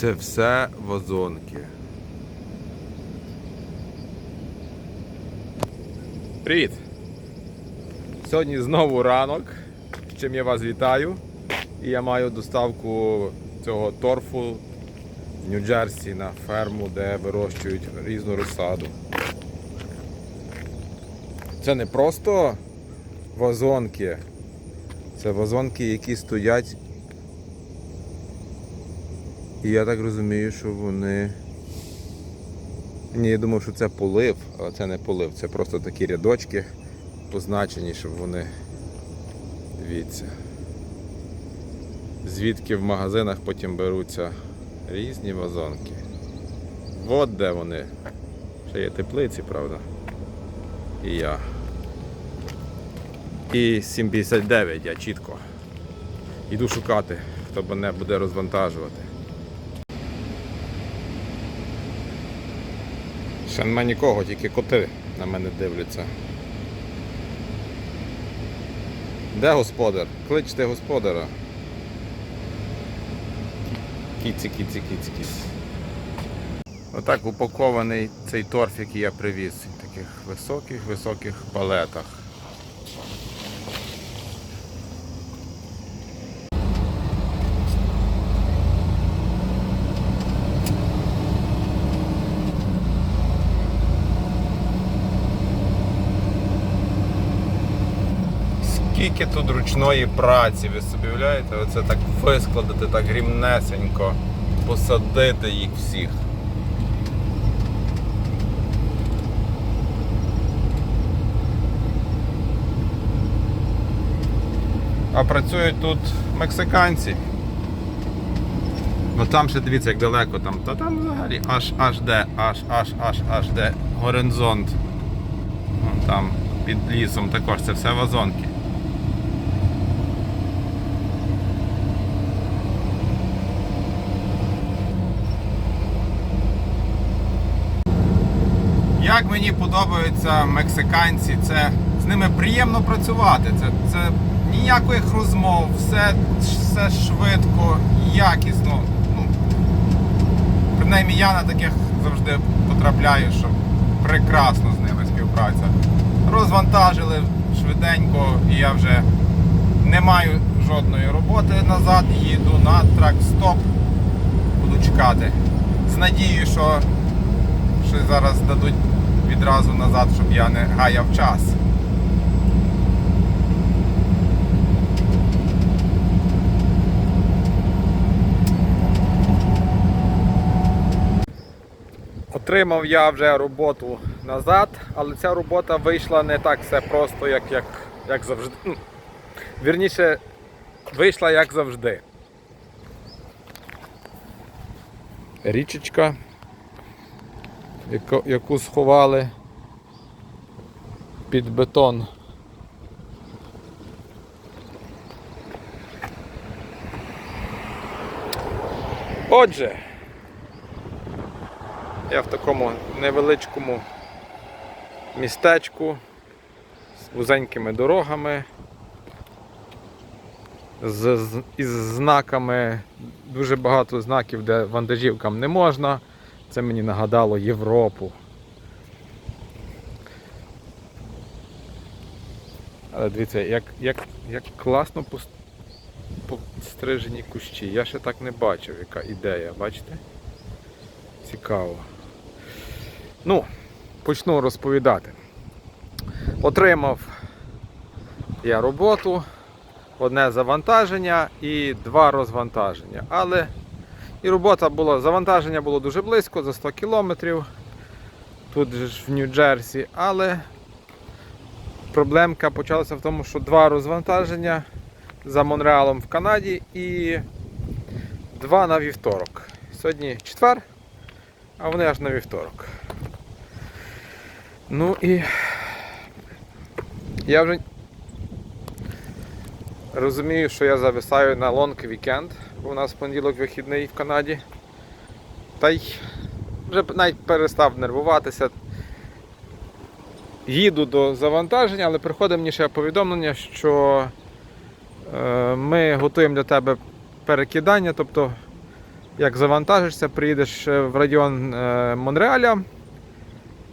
Це все вазонки. Привіт! Сьогодні знову ранок, з чим я вас вітаю. І я маю доставку цього торфу в Нью-Джерсі на ферму, де вирощують різну розсаду. Це не просто вазонки. Це вазонки, які стоять. І я так розумію, що вони. Ні, я думав, що це полив, але це не полив, це просто такі рядочки позначені, щоб вони. Дивіться. Звідки в магазинах потім беруться різні вазонки. От де вони. Ще є теплиці, правда. І я. І 7,59 я чітко. Йду шукати, хто мене буде розвантажувати. Ще нема нікого, тільки коти на мене дивляться. Де господар? Кличте господара. Кіці, кіці, кіці, кіці. Отак упакований цей торф, який я привіз в таких високих-високих палетах. Скільки тут ручної праці, ви собі уявляєте? Оце так вискладати, так рівнесенько, посадити їх всіх. А працюють тут мексиканці. Ну там ще дивіться, як далеко там. Та там взагалі аж аж де, аж аж аж аж де горизонт. Вон Там під лісом також це все вазонки. Як мені подобаються мексиканці, це з ними приємно працювати. Це, це ніяких розмов, все, все швидко, якісно. Ну, принаймні я на таких завжди потрапляю, що прекрасно з ними співпраця. Розвантажили швиденько, і я вже не маю жодної роботи назад, їду на трак-стоп, буду чекати. З надією, що щось зараз дадуть відразу назад, щоб я не гаяв час. Отримав я вже роботу назад, але ця робота вийшла не так все просто, як, як, як завжди. Ну, Вірніше, вийшла як завжди. Річечка яку, сховали під бетон. Отже, я в такому невеличкому містечку з вузенькими дорогами, з, із знаками, дуже багато знаків, де вантажівкам не можна. Це мені нагадало Європу. Але дивіться, як, як, як класно пострижені кущі. Я ще так не бачив, яка ідея, бачите? Цікаво. Ну, почну розповідати. Отримав я роботу, одне завантаження і два розвантаження. Але і робота була, завантаження було дуже близько, за 100 кілометрів. Тут же ж в Нью-Джерсі, але проблемка почалася в тому, що два розвантаження за Монреалом в Канаді і два на вівторок. Сьогодні четвер, а вони аж на вівторок. Ну і я вже розумію, що я зависаю на лонг вікенд, у нас понеділок вихідний в Канаді. Та й вже навіть перестав нервуватися. Їду до завантаження, але приходить мені ще повідомлення, що е, ми готуємо для тебе перекидання, тобто як завантажишся, приїдеш е, в район е, Монреаля,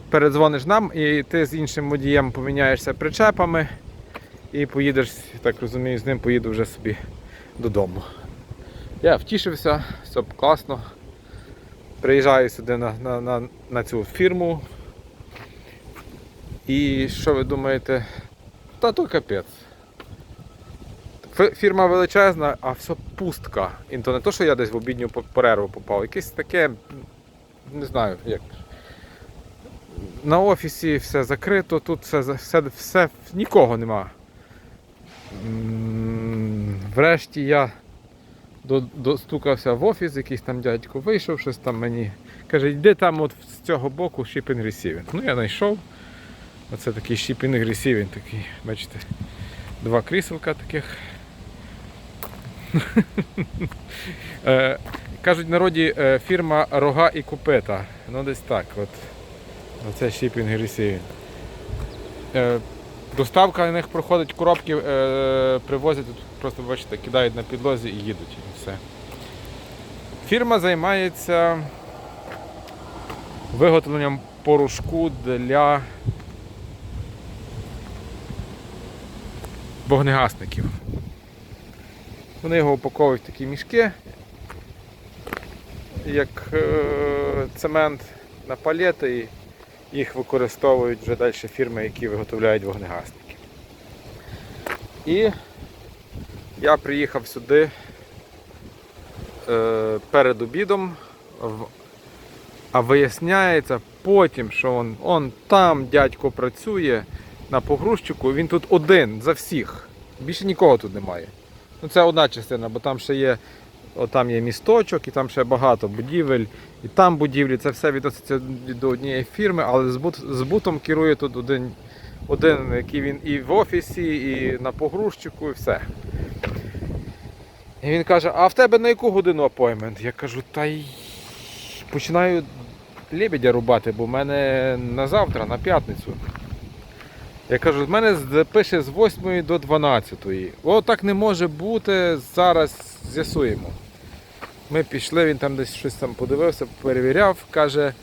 передзвониш нам, і ти з іншим водієм поміняєшся причепами і поїдеш, так розумію, з ним поїду вже собі додому. Я втішився, все класно. Приїжджаю сюди на, на, на, на цю фірму. І що ви думаєте? Та то капець. Фірма величезна, а все пустка. І то не то, що я десь в обідню перерву попав. Якесь таке, не знаю, як. На офісі все закрито, тут все, все, все нікого нема. Врешті я достукався в офіс, якийсь там дядько вийшов, щось там мені. Каже, йди там от з цього боку shipping receiving. Ну я знайшов. Оце такий shipping receiving такий, бачите, два кріселка таких. Е, Кажуть в народі е, фірма Рога і Купета. Ну десь так. От. Оце shipping receiving. Е, Доставка на них проходить, коробки привозять, просто бачите, кидають на підлозі і їдуть. І все. Фірма займається виготовленням порошку для вогнегасників. Вони його упаковують в такі мішки, як е, цемент на палети і їх використовують вже далі фірми, які виготовляють вогнегасники. І я приїхав сюди е, перед обідом, а виясняється потім, що он, он там дядько працює на погрузчику, він тут один за всіх. Більше нікого тут немає. Ну, це одна частина, бо там ще є, о, там є місточок, і там ще багато будівель, і там будівлі. Це все відноситься до однієї фірми, але збут, збутом керує тут один, один, який він і в офісі, і на погрузчику, і все. І він каже: а в тебе на яку годину апоймент? Я кажу, та й починаю лебедя рубати, бо в мене на завтра, на п'ятницю. Я кажу, в мене пише з 8 до 12. О, так не може бути. Зараз з'ясуємо. Ми пішли, він там десь щось там подивився, перевіряв, каже.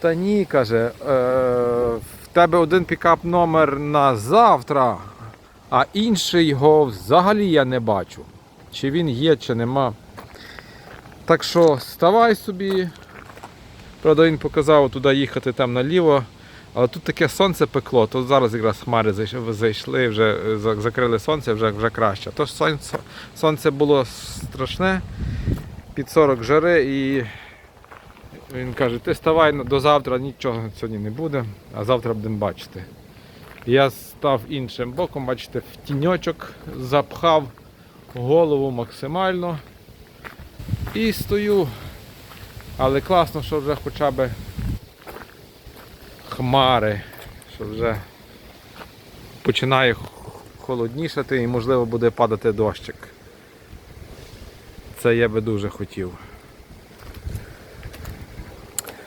Та ні, каже, е, в тебе один пікап номер на завтра, а інший його взагалі я не бачу. Чи він є, чи нема. Так що ставай собі. Правда, він показав туди їхати там наліво. Але тут таке сонце пекло, тут зараз якраз хмари зайшли, вже е, закрили сонце, вже, вже краще. Тож сонце, сонце було страшне, під 40 жари і він каже, ти ставай до завтра, нічого сьогодні не буде, а завтра будемо бачити. Я став іншим боком, бачите, в тіньочок запхав голову максимально і стою. Але класно, що вже хоча б хмари, що вже починає холоднішати і можливо буде падати дощик. Це я би дуже хотів.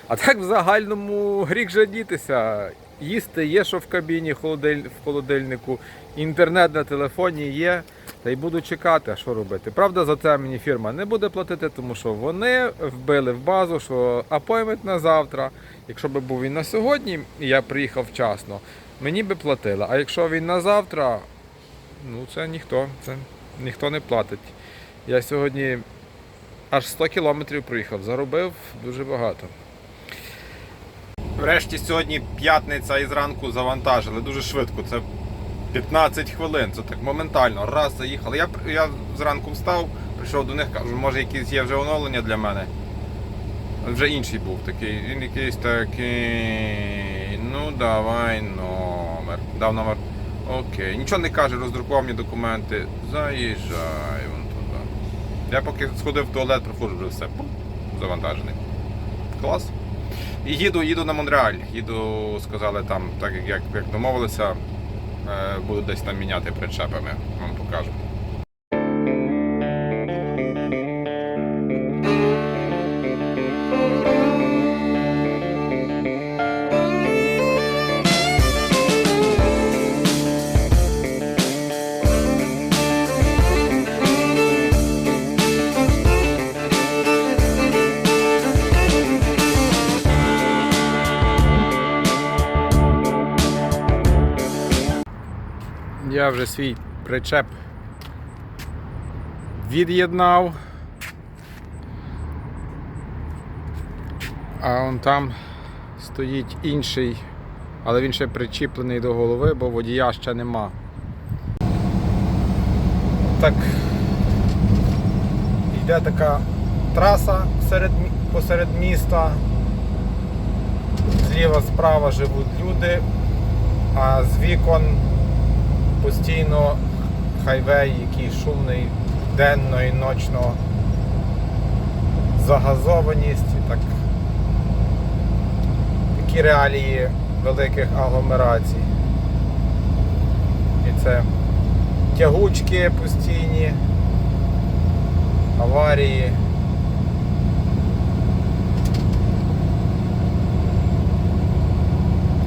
А так в загальному гріх жадітися. Їсти є, що в кабіні в холодильнику, інтернет на телефоні є, та й буду чекати, а що робити. Правда, за це мені фірма не буде платити, тому що вони вбили в базу, що апоймент на завтра. Якщо б був він на сьогодні, і я приїхав вчасно, мені би платили. А якщо він на завтра, ну це ніхто, це ніхто не платить. Я сьогодні аж 100 кілометрів проїхав, заробив дуже багато. Врешті сьогодні п'ятниця і зранку завантажили дуже швидко. Це 15 хвилин. Це так моментально. Раз заїхали. Я, я зранку встав, прийшов до них, кажу, може якісь є вже оновлення для мене. Вже інший був такий. Він якийсь такий. Ну давай номер. Дав номер. Окей. Нічого не каже, роздрукував мені документи. Заїжджай вон туди. Я поки сходив в туалет, проходжу вже все. Завантажений. Клас. І їду, їду на Монреаль. Їду, сказали там, так як, як, домовилися, е, буду десь там міняти причепами. Вам покажу. Я вже свій причеп від'єднав. А он там стоїть інший, але він ще причіплений до голови, бо водія ще нема. Так йде така траса серед, посеред міста. Зліва справа живуть люди, а з вікон постійно хайвей, який шумний денно і ночно загазованість так. Такі реалії великих агломерацій. І це тягучки постійні, аварії.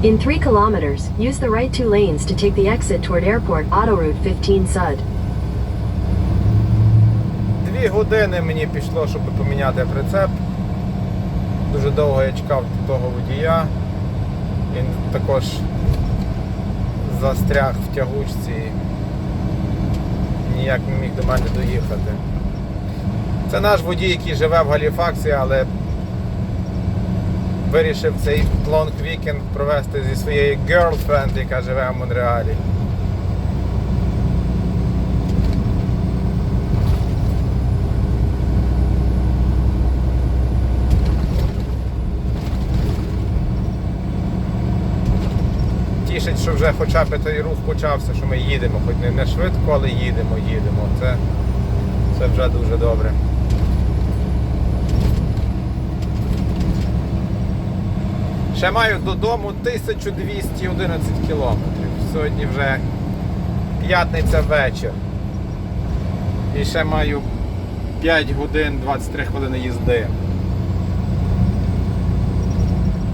In 3 kilometers, use the right two lanes to take the exit toward Airport Autoroute 15 Sud. Дві години мені пішло, щоб поміняти прицеп. Дуже довго я чекав того водія. Він також застряг в тягучці ніяк не міг до мене доїхати. Це наш водій, який живе в Галіфаксі, але вирішив цей лонг вікенд провести зі своєю girlfriend, яка живе в Монреалі. Тішить, що вже хоча б той рух почався, що ми їдемо, хоч не швидко, але їдемо, їдемо. Це, це вже дуже добре. Ще маю додому 1211 кілометрів. Сьогодні вже п'ятниця вечір. І ще маю 5 годин 23 хвилини їзди.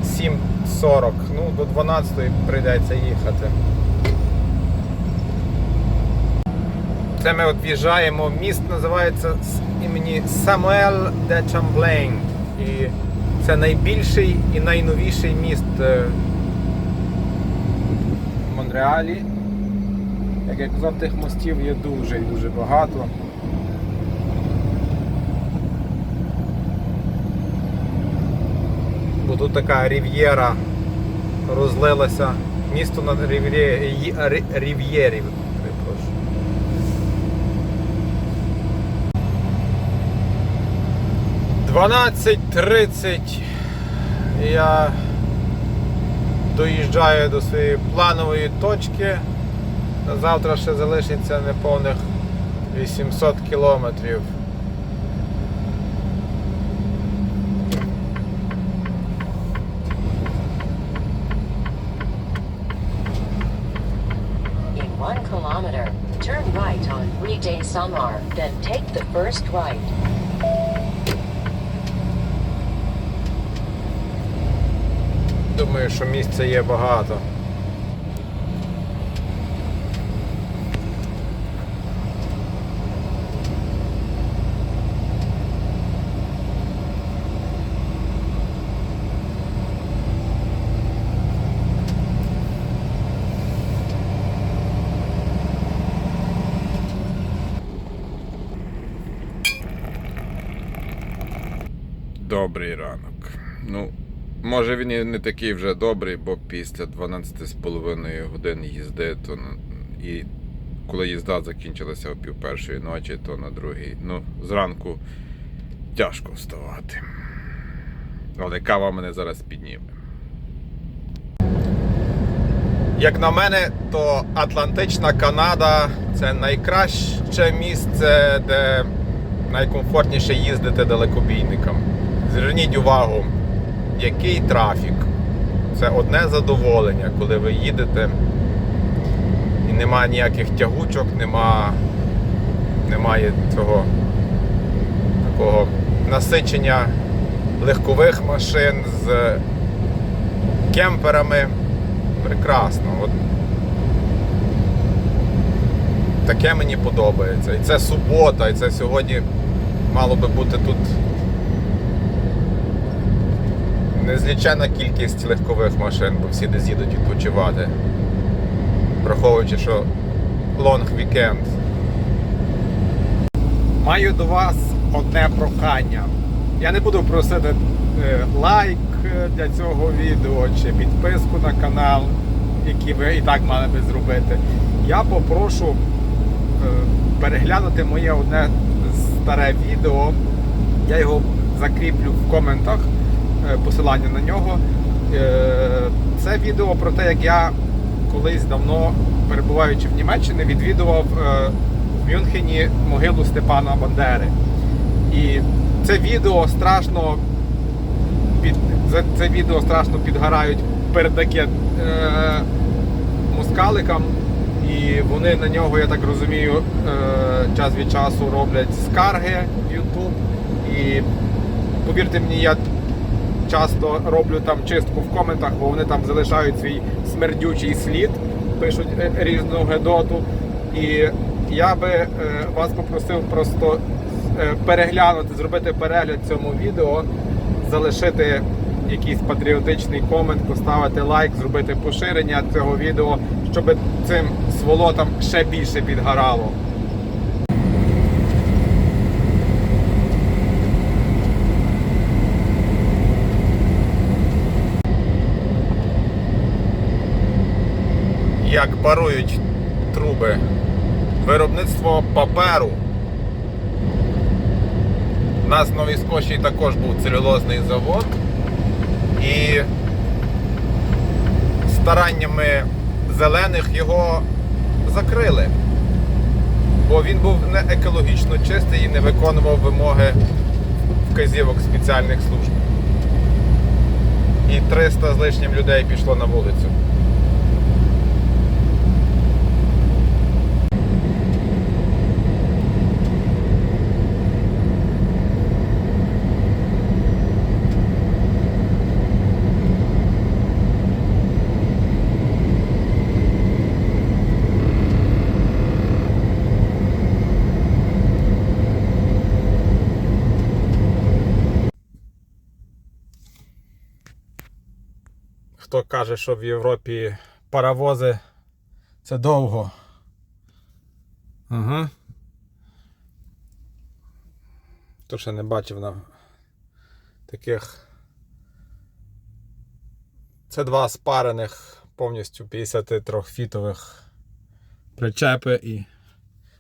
7.40. Ну, до 12 прийдеться їхати. Це ми от в'їжджаємо. Міст називається імені Самуель де Чамблейн. І це найбільший і найновіший міст е, в Монреалі. Як я казав, тих мостів є дуже і дуже багато. Бо тут така рів'єра розлилася. Місто на рів'єрі, 12.30 я доїжджаю до своєї планової точки. Завтра ще залишиться неповних 800 кілометрів. Turn right on Rite Samar, then take the first right. Думаю, що місця є багато. Добрий ранок. Ну, може він і не такий вже добрий, бо після 12,5 годин їзди, то і коли їзда закінчилася о пів першої ночі, то на другій. Ну, зранку тяжко вставати. Але кава мене зараз підніме. Як на мене, то Атлантична Канада це найкраще місце, де найкомфортніше їздити далекобійникам. Зверніть увагу, який трафік. Це одне задоволення, коли ви їдете і немає ніяких тягучок, нема, немає цього такого насичення легкових машин з кемперами. Прекрасно. От таке мені подобається. І це субота, і це сьогодні мало би бути тут незлічена кількість легкових машин, бо всі десь їдуть відпочивати. Враховуючи, що Long Weekend. Маю до вас одне прохання. Я не буду просити е, лайк е, для цього відео чи підписку на канал, які ви і так мали би зробити. Я попрошу е, переглянути моє одне старе відео. Я його закріплю в коментах, посилання на нього. Е, Це відео про те, як я колись давно, перебуваючи в Німеччині, відвідував е, в Мюнхені могилу Степана Бандери. І це відео страшно під це, відео страшно підгорають передаки е, москаликам, і вони на нього, я так розумію, е, час від часу роблять скарги в YouTube. І повірте мені, я часто роблю там чистку в коментах, бо вони там залишають свій смердючий слід, пишуть е, різну гедоту. І я би е, вас попросив просто е, переглянути, зробити перегляд цьому відео, залишити якийсь патріотичний комент, поставити лайк, зробити поширення цього відео, щоб цим сволотам ще більше підгорало. Як парують труби. Виробництво паперу. У нас в Новій Скоші також був целюлозний завод. І стараннями зелених його закрили. Бо він був не екологічно чистий і не виконував вимоги вказівок спеціальних служб. І 300 з лишнім людей пішло на вулицю. Хто каже, що в Європі паровози це довго. Ага. То ще не бачив на таких. Це два спарених повністю 53-фітових причепи і.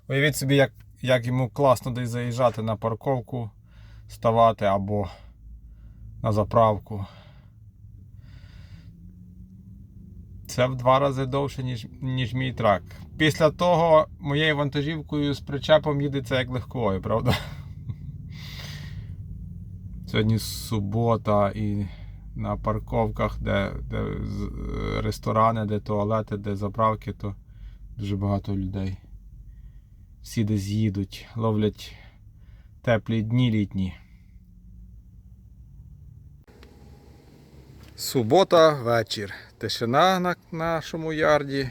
Уявіть собі, як, як йому класно десь заїжджати на парковку, ставати або на заправку. Це в два рази довше, ніж, ніж мій трак. Після того моєю вантажівкою з причепом їдеться як легкою, правда? Сьогодні субота і на парковках, де, де е, ресторани, де туалети, де заправки, то дуже багато людей. Всі десь їдуть, ловлять теплі дні літні. Субота, вечір. Тишина на нашому ярді.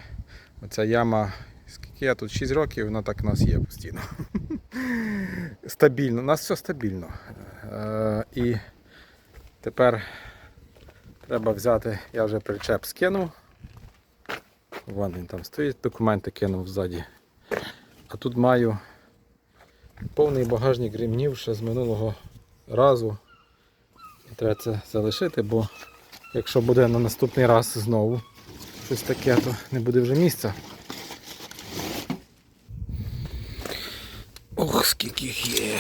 Оця яма, скільки я тут 6 років, вона так у нас є постійно. Стабільно, у нас все стабільно. Е, і тепер треба взяти, я вже причеп скинув. Вон він там стоїть, документи кинув ззаді. А тут маю повний багажник ремнів ще з минулого разу. І треба це залишити, бо Якщо буде на наступний раз знову щось таке, то не буде вже місця. Ох, скільки їх є.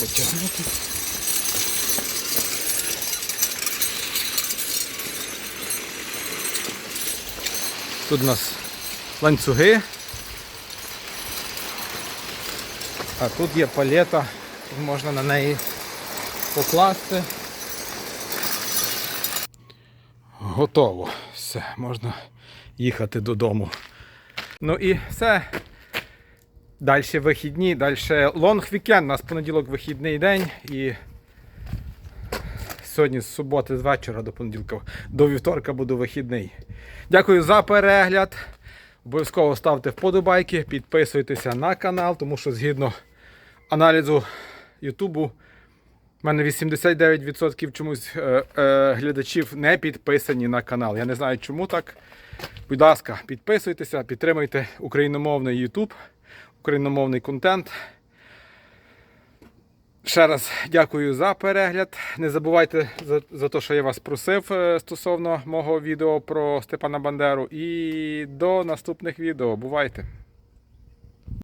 Потягнути. Тут у нас ланцюги. А тут є палета, можна на неї покласти. Готово. Все, можна їхати додому. Ну і все. Далі вихідні, далі лонг вікенд. У нас понеділок вихідний день і сьогодні з суботи з вечора до понеділка, до вівторка буду вихідний. Дякую за перегляд. Обов'язково ставте вподобайки, підписуйтеся на канал, тому що згідно аналізу Ютубу. У мене 89% чомусь е, е, глядачів не підписані на канал. Я не знаю, чому так. Будь ласка, підписуйтеся, підтримуйте україномовний YouTube, україномовний контент. Ще раз дякую за перегляд. Не забувайте за, за те, що я вас просив е, стосовно мого відео про Степана Бандеру. І до наступних відео. Бувайте!